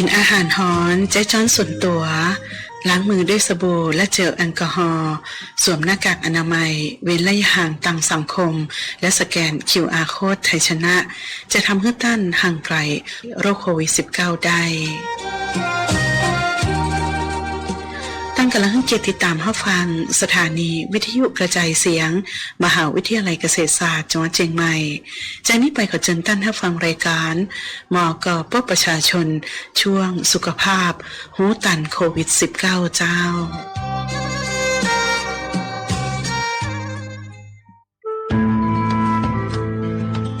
กินอาหารหอนใจจ้อนส่วนตัว ล้างมือด้วยสบู่และเจลแอลกอฮอล์สวมหน้ากากอนามัย เว้นระยะห่างต่างสังคม และสแกน QR โค้ดไทยชนะ จะทำให้ต้านห่างไกลโรคโควิด -19 ได้ ตั้งกำลังให้เกียรติติดตามรับฟัง สถานีวิทยุกระจายเสียง มหาวิทยาลัยเกษตรศาสตร์จังหวัดเชียงใหม่จากนี้ไปขอเชิญท่านรับฟังรายการหมอกอปประชาชน ช่วงสุขภาพ หูตันโควิด -19 เจ้า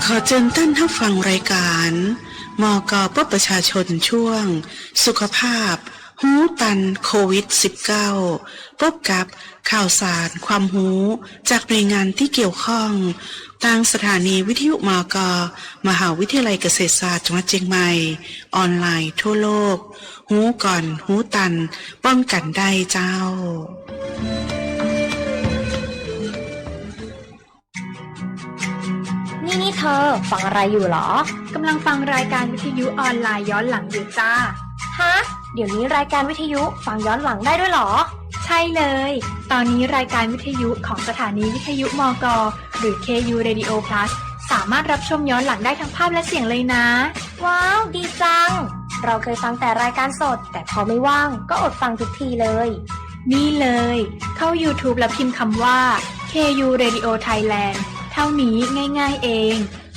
ขอเชิญท่านรับฟังรายการมอกอปประชาชนช่วง สุขภาพ หูตันโควิด -19 พบกับข่าวสารความหูจากหน่วยงานที่เกี่ยวข้องทางสถานีวิทยุมอกอมหาวิทยาลัยเกษตรศาสตร์จังหวัดเชียงใหม่ ออนไลน์ทั่วโลก หูก่อนหูตัน ป้องกันได้เจ้านี่นี่เธอ ฟังอะไรอยู่เหรอกำลังฟังรายการวิทยุออนไลน์ย้อนหลังอยู่จ้า ฮะ เดี๋ยวนี้รายการวิทยุฟังย้อนหลังได้ด้วยเหรอ ใช่เลย ตอนนี้รายการวิทยุของสถานีวิทยุมก หรือ KU Radio Plus สามารถรับชมย้อนหลังได้ทั้งภาพและเสียงเลยนะ ว้าว ดีจัง เราเคยฟังแต่รายการสด แต่พอไม่ว่างก็อดฟังทุกทีเลย นี่เลย เข้า YouTube แล้วพิมพ์คำว่า KU Radio Thailand เท่านี้ง่าย ๆ เอง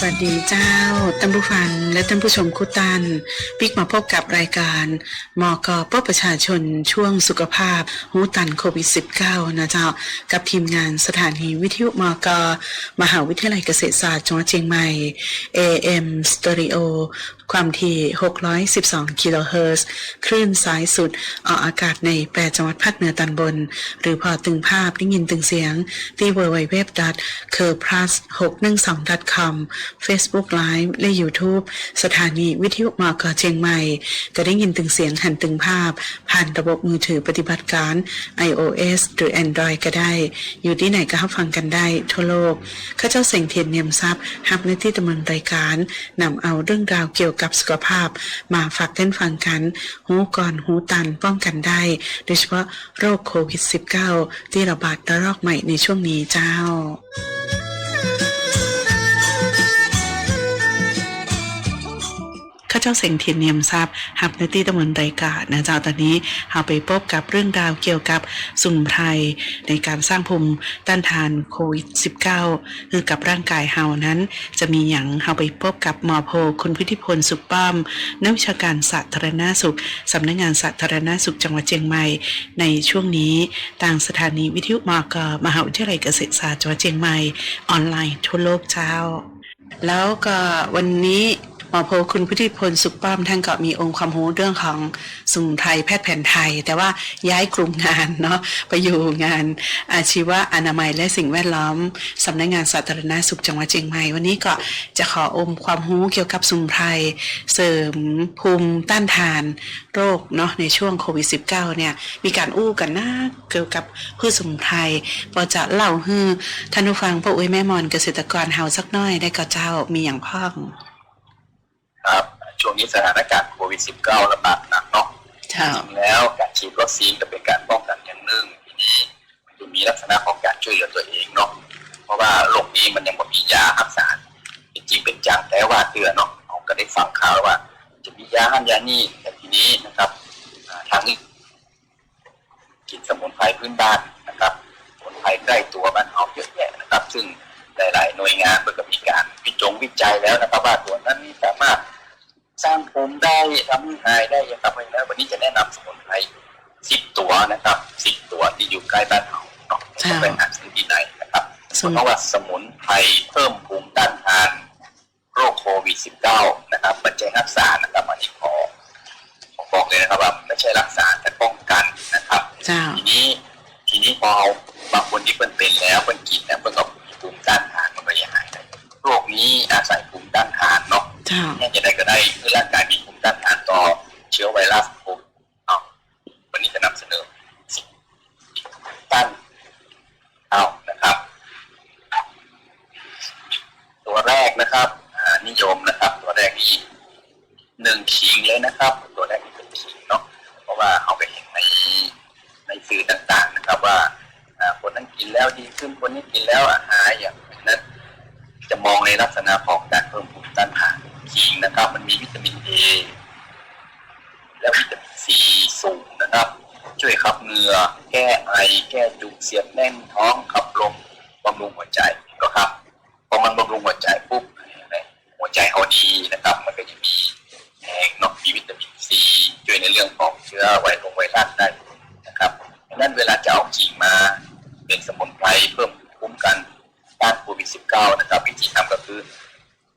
สวัสดีเจ้าท่านผู้ฟังและท่านผู้ชมคุตันปิกมาพบกับรายการมอกอปประชาชนช่วงสุขภาพหูตันโควิด -19 นะเจ้า กับทีมงานสถานีวิทยุมอกมหาวิทยาลัยเกษตรศาสตร์จังหวัดเชียงใหม่ AM Stereo ความถี่ 612 กิโลเฮิรตซ์คลื่นสายสุด ออกอากาศใน 8 จังหวัดภาคเหนือตอนบน หรือพอตึงภาพได้ยินตึงเสียง ที่ www c u r p l u s 612 com Facebook Live และ YouTube สถานีวิทยุมอกเชียงใหม่ก็ได้ยินตึงเสียงหันตึงภาพ ผ่านระบบมือถือปฏิบัติการ iOS หรือ Android ก็ได้ อยู่ที่ไหนก็รับฟังกันได้ ทั่วโลกข้าเจ้าเสียงเทียนเนียมทรัพย์ฮับในที่ดำเนินรายการนำเอาเรื่องราวเกี่ยวกับสุขภาพ มาฝากท่านฟังกัน หูก่อนหูตันป้องกันได้ โดยเฉพาะโรคโควิด -19 ที่ระบาดระลอกใหม่ในช่วงนี้เจ้า จ้าเสียงเทียนเนียมทรัพย์หับในที่ตำบลรายกาศนะเจ้าตอนนี้เราไปพบกับเรื่องราวเกี่ยวกับสมุนไพรในการสร้างภูมิต้านทานโควิด -19 คือกับร่างกายเฮานั้น จะมีอย่างเราไปพบกับหมอโพคุณพิธิพลสุขป้อมนักวิชาการสาธารณสุขสำนักงานสาธารณสุขจังหวัดเชียงใหม่ ในช่วงนี้ต่างสถานีวิทยุมกมหาวิทยาลัยเกษตรศาสตร์จังหวัดเชียงใหม่ ออนไลน์ทั่วโลกเจ้า แล้วก็วันนี้ หมอโพคุณพุทธิพลสุขป้อมท่านก็มีองค์ความรู้เรื่องของสมุนไพรแพทย์แผนไทย แต่ว่าย้ายกลุ่มงานเนาะไปอยู่งานอาชีวะอนามัยและสิ่งแวดล้อมสำนักงานสาธารณสุขจังหวัดเชียงใหม่ วันนี้ก็จะขออมความรู้เกี่ยวกับสมุนไพรเสริมภูมิต้านทานโรคเนาะในช่วงโควิด -19 เนี่ยมีการอู้กันนะเกี่ยวกับพืชสมุนไพรพอจะเล่าให้ท่านผู้ฟังพ่ออุ้ยแม่มอนเกษตรกรเฮาสักหน้อยได้ก็เจ้ามีอย่างพ่อง ครับ ช่วงนี้สถานการณ์โควิด -19 ระบาดหนักเนาะเจ้าจริงแล้วการฉีดวัคซีนก็เป็นการป้องกันอย่างหนึ่งทีนี้มันจะมีลักษณะของการช่วยเหลือตัวเองเนาะเพราะว่าโรคนี้มันยังไม่มียารักษาจริงๆเป็นจังแต่ว่าเตือนเนาะเราก็ได้ฟังข่าวว่า จะมียาหันยานี่แต่ทีนี้นะครับอ่าทางนี้กินสมุนไพรพื้นบ้านนะครับสมุนไพรใกล้ตัวบ้านเราเยอะแยะนะครับ ซึ่งหลาย ๆ หน่วยงานมันก็มีการวิจงวิจัยแล้วนะครับ ว่าตัวนั้นสามารถ สร้างภูมิได้ทำให้หายได้ยังครับเพราะฉะนั้นวันนี้จะแนะนำสมุนไพรสิบตัวนะครับสิบตัวที่อยู่ใกล้บ้านเราเนาะค่ะจะไปหาซื้อที่ไหนนะครับสมุนเพราะว่าสมุนไพรเพิ่มภูมิต้านทานโรคโควิด -19 นะครับปัจจัยรักษานะครับอันนี้ขอขอบอกเลยนะครับว่าไม่ใช่รักษาแต่ป้องกันนะครับเจ้าทีนี้ทีนี้พอเอาบางคนที่เพิ่นเป็นแล้วเพิ่นกินแล้วเพิ่นก็มีภูมิต้านทานมันก็ยังหายได้โรคนี้อาศัยภูมิต้านทานเนาะ เจ้าเนี่ยจะได้ก็ได้เพื่อร่างกายมีภูมิต้านทานต่อเชื้อไวรัสภูมิเอาวันนี้จะนำเสนอสิต้านเอานะครับ ตัวแรกนะครับอ่านิยมนะครับ ตัวแรกนี้หนึ่งขิงเลยนะครับ ตัวแรกนี่เป็นขิงเนาะเพราะว่าเอาไปเห็นในในสื่อต่างๆนะครับ ว่าคนนั้นกินแล้วดีขึ้นคนนี้กินแล้วอย่างนั้น จะมองในลักษณะของการเพิ่มภูมิต้านทานขิงนะครับ มันมีวิตามินเอและวิตามินซีสูงนะครับ ช่วยขับเหงื่อแก้ไอ แก้จุกเสียดแน่นท้องขับลมบำรุงหัวใจก็ครับ พอมันบำรุงหัวใจปุ๊บหัวใจเขาดีนะครับ มันก็จะมีแหงเนอกมีวิตามินซีช่วยในเรื่องของเชื้อไวรัสไวรัสได้นะครับดังนั้นเวลาจะเอาขิงมาเป็นสมุนไพรเพิ่มภูมิคุ้มกันต้านโควิด -19 นะครับ วิธีทำก็คือ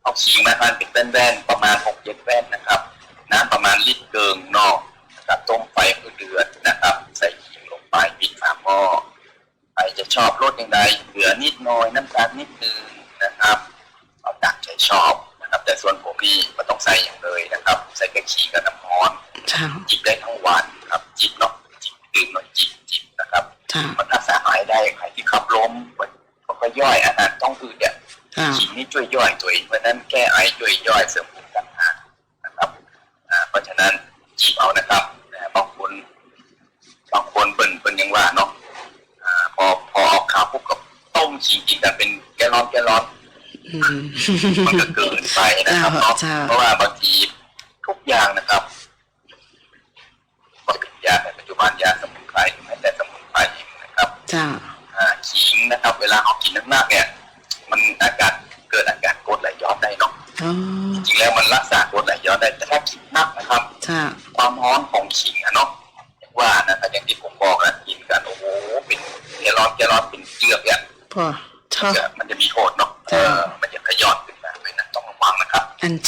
เอาขิงมาหั่นเป็นแว่นๆประมาณ6 7แว่นนะครับ น้ำประมาณลิตรเกิงนอกนะครับต้มไฟเพื่อเดือดนะครับ ใส่ขิงลงไปปิดฝาหม้อ ใครจะช อบรสยังไงเหลือนิดหน่อยน้ำตาลนิดนึงนะครับเอาตามใจชอบนะครับ แต่ส่วนผมนี่ไม่ต้องใส่อย่างเลยนะครับ ใส่แค่ขิงกับน้ำร้อนเจ้าจิบได้ทั้งวันครับ จิบเนาะจิบดื่มหน่อยจิบจิบนะครับเจ้ามันรักษาหายได้ใครที่ขับลมก็ก็ย่อยอาหารต้องอืดเนี่ยเจ้าขิงนี่ช่วยย่อยตัวเองเพราะฉะนั้นแก้ไอช่วยย่อยเสริมภูมิต้านทานนะครับอ่าเพราะฉะนั้นจิบเอานะครับแต่บางคนบางคนเป็นเป็นยังว่าเนาะอ่าพอพอเอาข้าวปุ๊บก็ต้มขิงกินกันเป็นแกลลอนแกลลอน อื มมันก็เกินไปนะครับเนาะใช่เพราะว่าบางทีทุกอย่างนะครับก็เป็นยาในปัจจุบันยาสมุนไพรหรือแม้แต่สมุนไพรเองนะครับเจ้าอ่าขิงนะครับ เวลาเขากินมากๆเนี่ย มันอาการเกิดอาการกรดไหลย้อนได้เนาะอ๋อจริงๆแล้วมันรักษากรดไหลย้อนได้แต่ถ้ากินมากนะครับเจ้าความร้อนของขิงอะเนาะ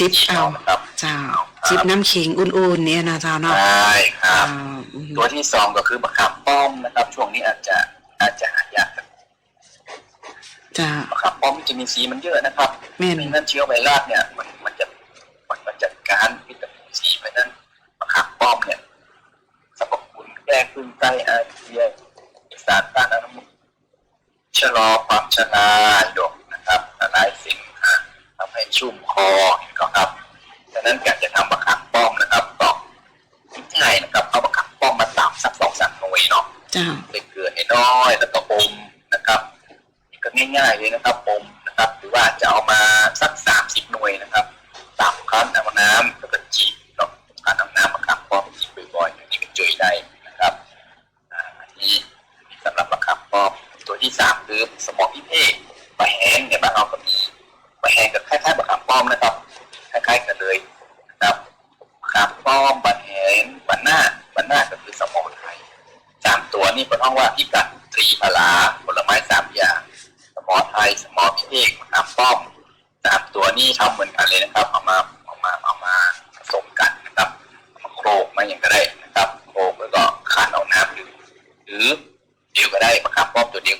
จิบเอานะครับ เจ้า จิบน้ำขิงอุ่นๆเนี่ยนะเจ้าเนาะใช่ครับอ่าอืมตัวที่สองก็คือมะขามป้อมนะครับ ช่วงนี้อาจจะอาจจะหายากเจ้ามะขามป้อมวิตามินซีมันเยอะนะครับแม่นไม่งั้นเชื้อไวรัสเนี่ยมันมันจะมันมันจัดการวิตามินซีเพราะฉะนั้นมะขามป้อมเนี่ยสรรพคุณแก้คลื่นไส้อาเจียนสารต้านอนุมูลชะลอความชรา เนาะเจ้า ใส่เกลือให้น้อยแล้วก็อมนะครับนี่ก็ง่ายๆเลยนะครับอม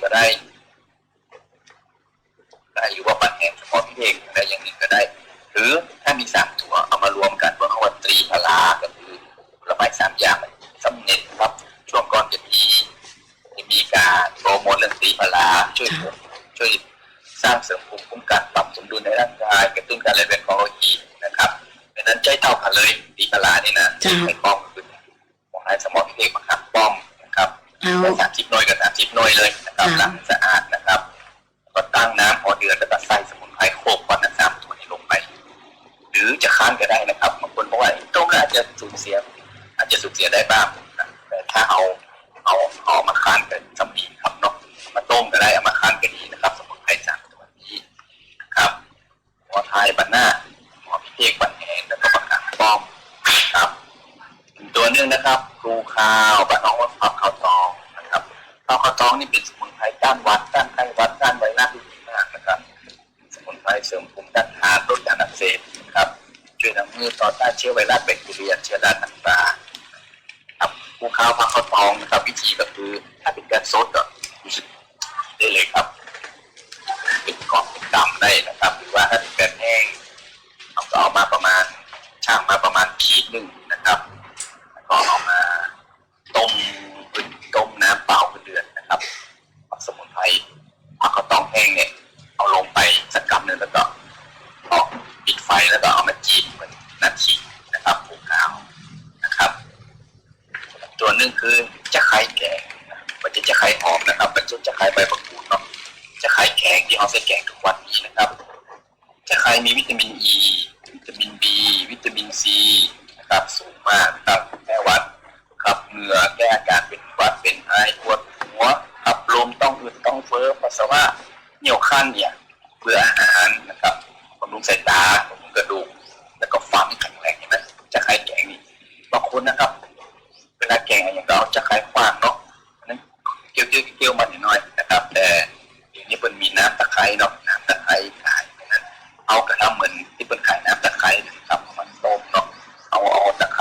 ามป้ ปิดไฟแล้วก็เอามาจีบเหมือนนัาที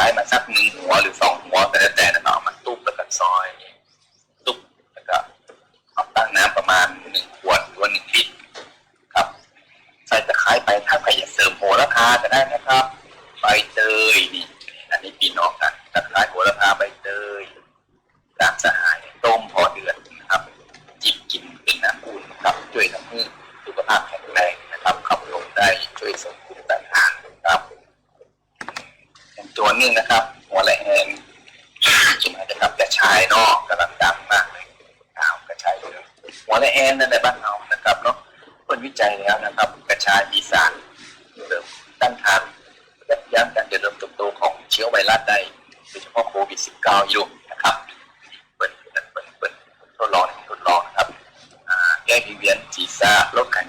ท้ายมาสักหนึ่งหัวหรือสองหัวแต่แต่แต่นเอามันตุ๊บแล้วก็ซอย ตุ๊บแล้วก็เอาตั้งน้ำประมาณหนึ่งขวดหรือว่าหนึ่งลิตรครับ ใส่ตะไคร้ไปถ้าใครอยากเสริมโหระพาจะได้นะครับ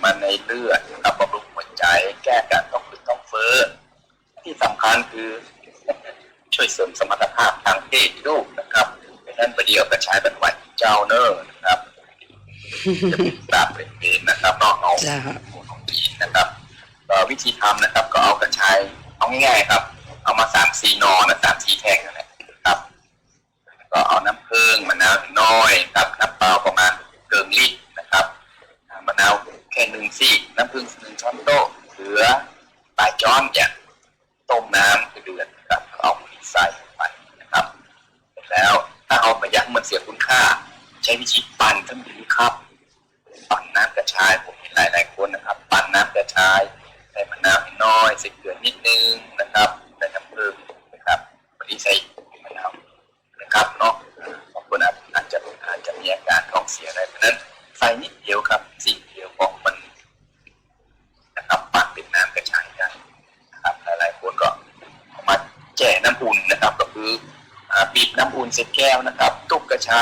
มาในเลือดกับบำรุงหัวใจ แก้การต้องขึ้นต้องเฟ้อ ที่สำคัญคือ ช่วยเสริมสมรรถภาพทางเพศลูกนะครับเป็นนั้นประเดี๋ยวกระชายบรรวัดเจ้าเนอร์นะครับจะเป็นตาเป็นเป็นนะครับเนอะเอาของจีนนะครับวิธีทำนะครับ ก็เอากระชายเอาง่ายครับ เอามาสามสี่นอนะ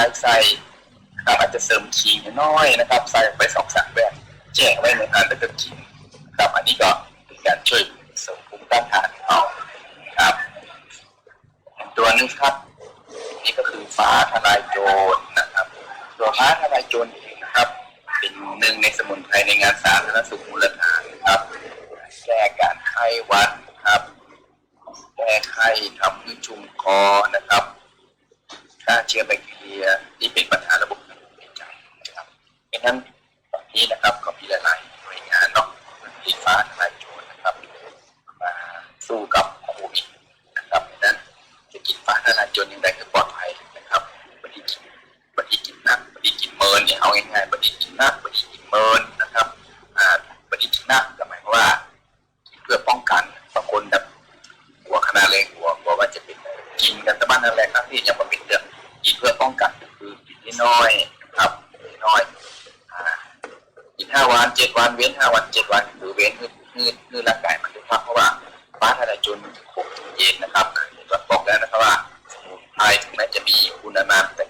ายใส่นะครับอาจจะเสริมขิงน้อยนะครับ ใส่ไปสองสามแบบแจกไว้ในการเติมขิงครับอันนี้ก็เป็นการช่วยเสริมภูมิต้านทานเอาครับ ตัวนึงครับ นี่ก็คือฟ้าทลายโจรนะครับ ตัวฟ้าทลายโจรเนะครับ เป็นหนึ่งในสมุนไพรในงานสาธารณสุขมูลฐานครับแก้การไข้วัดครับแก้ไข้ทำให้ชุมคอนะครับฆ่าเชื้อแบค ยที่เป็นปั una manta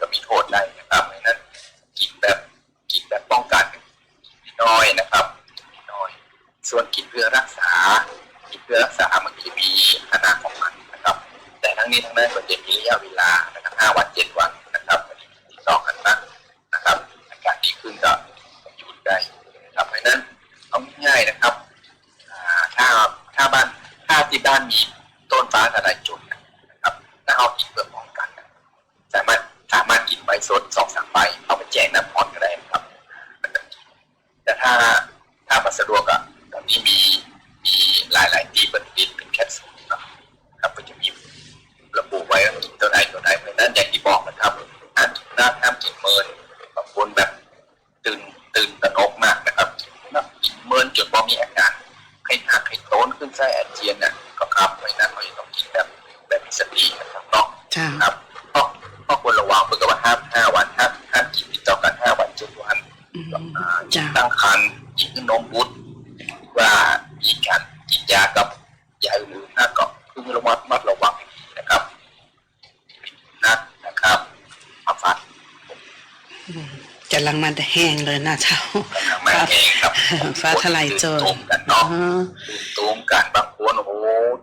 เลยนะเจ้ากำลังมาเองครับฟ้าทลายโจรตื่นตูมกันเนาะอ๋อตื่นตูมกันบางคนโอ้โห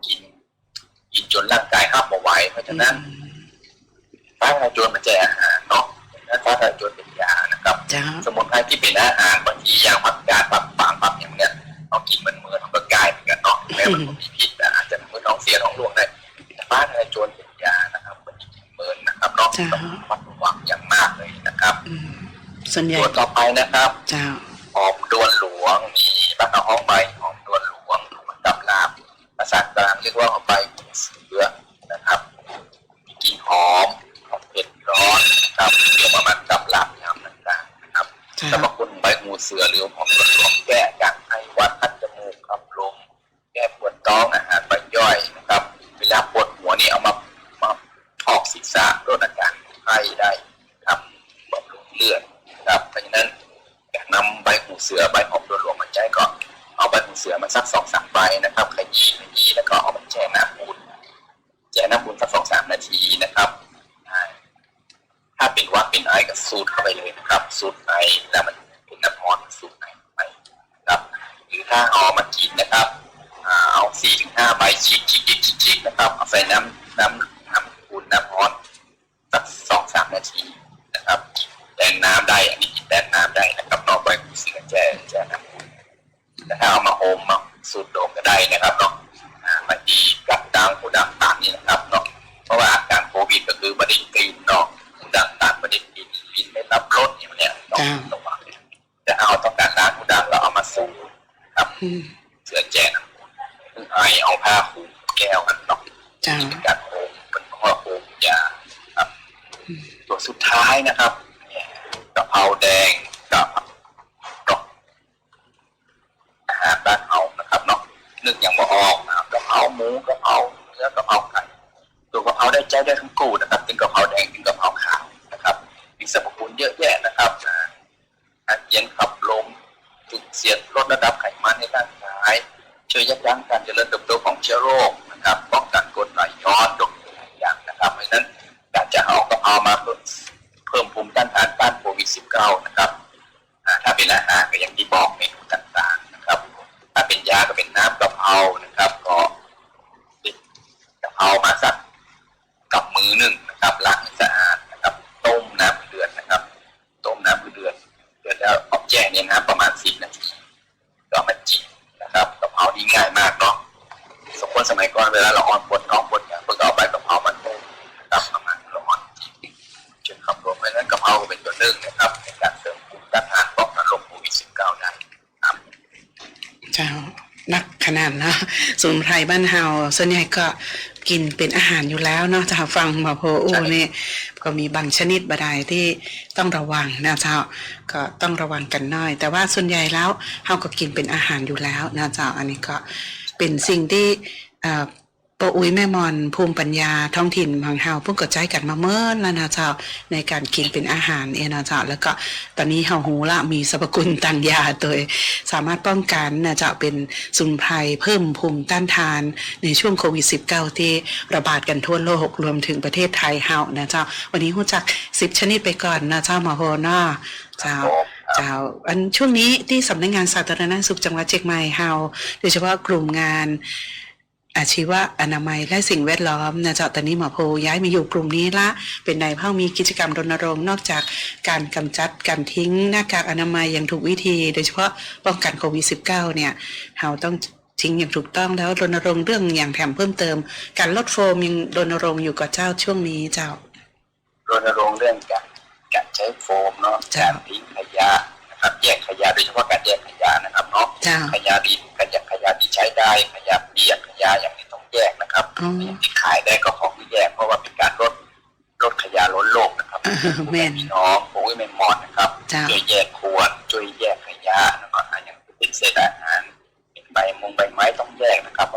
กิน กินจนร่างกายห้ามเอาไว้เพราะฉะนั้นฟ้าทลายโจรมันจะอาหารเนาะและฟ้าทลายโจรเป็นยานะครับเจ้าสมุนไพรที่เป็นอาหารบางทีอย่างผักกาดผักฝางผักอย่างเนี้ยเอากินมันเมือมันก็กลายเหมือนกันเนาะแม้มันก็มีพิษแต่อาจจะทำให้ท้องเสียท้องร่วงได้แต่ฟ้าทลายโจรเป็นยานะครับมันมีกินเมินนะครับเนาะ ส่วนใหญ่ตัวต่อไปนะครับ เจ้า น้ำอุ่นสักสองสามนาทีนะครับถ้าเป็นวัดเป็นไอก็สูดเข้าไปเลยนะครับ สูดไอแล้วมันเป็นน้ำร้อนสูดไอไปครับ หรือถ้าเอามากินนะครับเอาสี่ถึงห้าใบฉีกฉีกฉีกฉีกนะครับเอาใส่น้ำน้ำ ท้ายนะครับกะเพราแดงกับดอกอาหารบ้านเฮานะครับเนาะนึกอย่างบ่ออกนะครับกะเพราหมูกะเพราเนื้อกะเพราไก่ตัวกะเพราได้ใจได้ทั้งกูนะ วลาเราอ่อนปวดท้องปวดอย่างเพื่อเอาใบกะเพรามันต้มนะครับประมาณเราอ่อนจิบจนขับรวมเพราะฉะนั้นกะเพราเป็นตัวหนึ่งนะครับในการเสริมภูมิต้านทานป้องกันโรคโควิด -19 ได้ครับเจ้านักขนาดนะสมุนไพรบ้านเฮาส่วนใหญ่ก็กินเป็นอาหารอยู่แล้วเนาะจะฟังมาโพอูนี่ก็มีบางชนิดบดายที่ต้องระวังนะเจ้าก็ต้องระวังกันหน่อย แต่ว่าส่วนใหญ่แล้วเฮาก็กินเป็นอาหารอยู่แล้วนะเจ้าอันนี้ก็เป็นสิ่งที่ ปออุ้ยแม่มอนภูมิปัญญาท้องถิ่นของเฮาเพิ่งกดใจกันมาเมื่อแล้วนะเจ้าในการกินเป็นอาหารเอนะเจ้าแล้วก็ตอนนี้เฮาหูละมีสรรพคุณต่างยาโดยสามารถป้องกันนะจะเป็นสุนไพรเพิ่มภูมิต้านทานในช่วงโควิด -19 ที่ระบาดกันทั่วโลกรวมถึงประเทศไทยเฮานะเจ้าวันนี้หูจัก10ชนิดไปก่อนนะเจ้ามาโฮนาเจ้าเจ้าอันช่วงนี้ที่สำนักงานสาธารณสุขจังหวัดเชียงใหม่เฮาโดยเฉพาะกลุ่มงาน อาชีวะอนามัยและสิ่งแวดล้อมนะเจ้าตอนนี้หมอโพย้ายมาอยู่กลุ่มนี้ละ เป็นนายเผ่ามีกิจกรรมรณรงค์นอกจากการกำจัดการทิ้งหน้ากากอนามัยอย่างถูกวิธี โดยเฉพาะป้องกันโควิด -19 เนี่ยเราต้องจริงอย่างถูกต้องแล้วรณรงค์เรื่องอย่างแถมเพิ่มเติม การลดโฟมยังรณรงค์อยู่กับเจ้าช่วงนี้เจ้ารณรงค์เรื่องการการใช้โฟมเนาะจ้ะการทิ้งขยะ นะครับแยกขยะโดยเฉพาะการแยกขยะนะครับเนาะเจ้าขยะดีขยะขยะที่ใช้ได้ขยะเปียกขยะอย่างนี้ต้องแยกนะครับอ๋ออย่างที่ขายได้ก็ของที่แยกเพราะว่าเป็นการลดลดขยะล้นโลกนะครับเออแม่นพี่น้องโอ้ยแม่นมอนนะครับเจ้าช่วยแยกขวดช่วยแยกขยะนะครับอะอย่างเป็นเศษอาหารเป็นใบมงใบไม้ต้องแยกนะครับ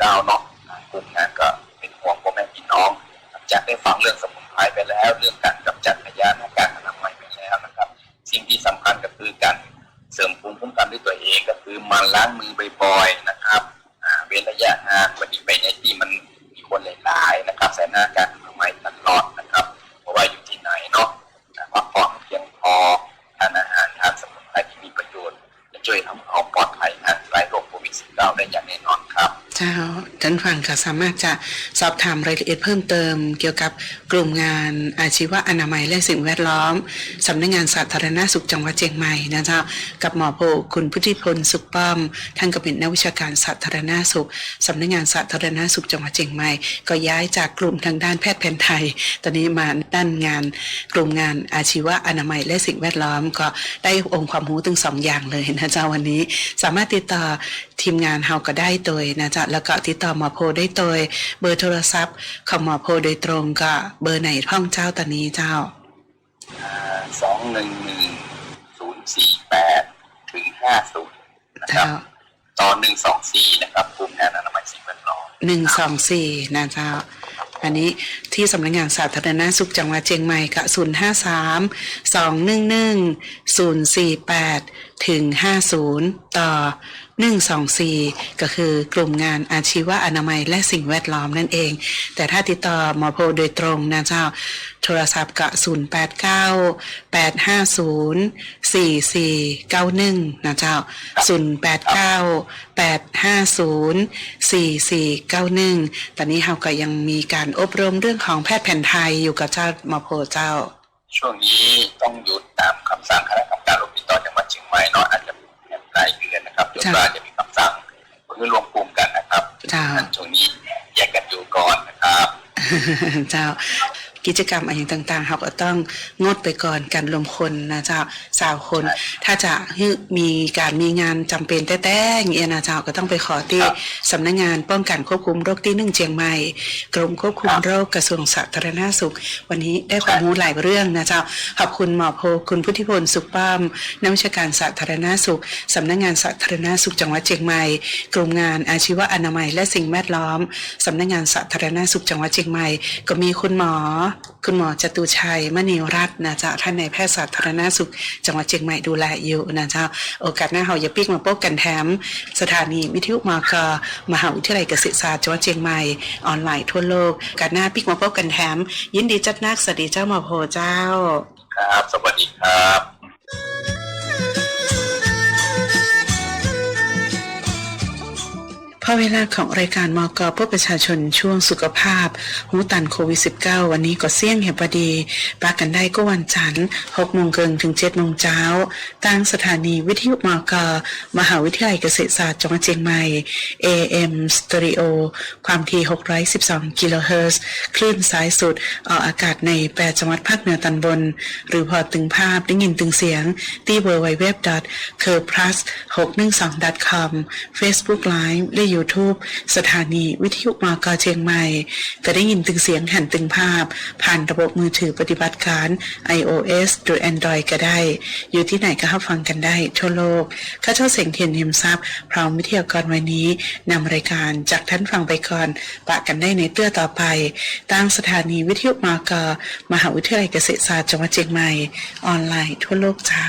วิด -19 เนาะ ท่านฟังก็สามารถจะสอบถามรายละเอียดเพิ่มเติม เกี่ยวกับกลุ่มงานอาชีวะอนามัยและสิ่งแวดล้อมสำนักงานสาธารณสุขจังหวัดเชียงใหม่นะเจ้ากับหมอโพคุณพุทธิพลสุขป้อมท่านก็เป็นนักวิชาการสาธารณสุขสำนักงานสาธารณสุขจังหวัดเชียงใหม่ ก็ย้ายจากกลุ่มทางด้านแพทย์แผนไทย ตอนนี้มาด้านงานกลุ่มงานอาชีวะอนามัยและสิ่งแวดล้อม ก็ได้องค์ความรู้ถึงสองอย่างเลยนะเจ้าวันนี้ สามารถติดต่อทีมงานเฮาก็ได้โดยนะจ๊ะแล้วก็ติดต่อหมอโพได้โดยเบอร์โทรศัพท์ของหมอโพโดยตรงก็เบอร์ไหนห้องเจ้าตอนนี้เจ้าสองหนึ่งหนึ่งศูนย์สี่แปดถึงห้าศูนย์นะครับเจ้าตอนหนึ่งสองสี่นะครับกลุ่มงานอนามัยสิ่งแวดล้อมหนึ่งสองสี่นะเจ้าอันนี้ที่สำนักงานสาธารณสุขจังหวัดเชียงใหม่กะศูนย์ห้าสามสองหนึ่งหนึ่งศูนย์สี่แปดถึงห้าศูนย์ต่อ หนึ่งสองสี่ก็คือกลุ่มงานอาชีวะอนามัยและสิ่งแวดล้อมนั่นเอง แต่ถ้าติดต่อหมอโพโดยตรงนะเจ้า โทรศัพท์กะศูนย์แปดเก้าแปดห้าศูนย์สี่สี่เก้าหนึ่งนะเจ้าศูนย์แปดเก้าแปดห้าศูนย์สี่สี่เก้าหนึ่งตอนนี้เราก็ยังมีการอบรมเรื่องของแพทย์แผนไทยอยู่กับเจ้าหมอโพเจ้า ช่วงนี้ต้องหยุดตามคำสั่งคณะกรรมการโรคติดต่อจังหวัดเชียงใหม่เนาะอาจจะ ป็นรายเดือนนะครับจนกว่าจะมีคำสั่งเพื่อรวมกลุ่มกันนะครับเจ้านั้นช่วงนี้แยกกันอยู่ก่อนนะครับ เจ้า กิจกรรมอะไรต่างๆเราก็ต้องงดไปก่อนการรวมคนนะเจ้าสาวคนใช่ถ้าจะให้มีการมีงานจำเป็นแต่ๆอย่างเงี้ยนะเจ้าก็ต้องไปขอที่ครับสำนักงานป้องกันควบคุมโรคที่หนึ่งเชียงใหม่ กรมควบคุมครับโรคกระทรวงสาธารณสุข วันนี้ได้ความรู้หลายเรื่องนะเจ้าขอบคุณหมอโพคุณพุทธิพลสุขป้อมนักวิชาการสาธารณสุขสำนักงานสาธารณสุขจังหวัดเชียงใหม่กลุ่มงานอาชีวะอนามัยและสิ่งแวดล้อมสำนักงานสาธารณสุขจังหวัดเชียงใหม่ ก็มีคุณหมอคุณหมอจตุชัยมณีรัตน์นะเจ้าท่านในแพทย์สาธารณสุข จังหวัดเชียงใหม่ดูแลอยู่นะเจ้าโอกาสหน้าเฮาอย่าปิกมาพบกันแถม สถานีวิทยุมกมหาวิทยาลัยเกษตรศาสตร์จังหวัดเชียงใหม่ออนไลน์ทั่วโลกกาสหน้าปิกมาพบกันแถม ยินดีจัดนักสวัสดีเจ้าหมอโพเจ้า ครับ สวัสดีครับ พอเวลาของรายการมกเพื่อประชาชนช่วงสุขภาพ หูตันโควิด -19 วันนี้ก็เสี่ยงเหตุพอดีปากันได้ก็วันจันทร์6โมงเกินถึง7โมงเช้าตั้งสถานีวิทยุมกมหาวิทยาลัยเกษตรศาสตร์จังหวัดเชียงใหม่ AM Stereo ความถี่ 612 กิโลเฮิรตซ์คลื่นสายสุดออกอากาศใน8จังหวัดภาคเหนือตอนบน หรือพอตึงภาพได้ยินตึงเสียงที่ www. c u r plus 612 com Facebook Live และ YouTube YouTube สถานีวิทยุมากาเชียงใหม่ก็ได้ยินตึงเสียงหันตึงภาพ ผ่านระบบมือถือปฏิบัติการ iOS หรือ Android ก็ได้ อยู่ที่ไหนก็รับฟังกันได้ทั่วโลกข้าเจ้าเสียงเทียนเฮมทรัพย์พร้อมวิทยากรวันนี้นำรายการจากท่านฟังไปก่อน ปะกันได้ในเตื้อต่อไปตั้งสถานีวิทยุมากามหาวิทยาลัยเกษตรศาสตร์จังหวัดเชียงใหม่ ออนไลน์ทั่วโลกเจ้า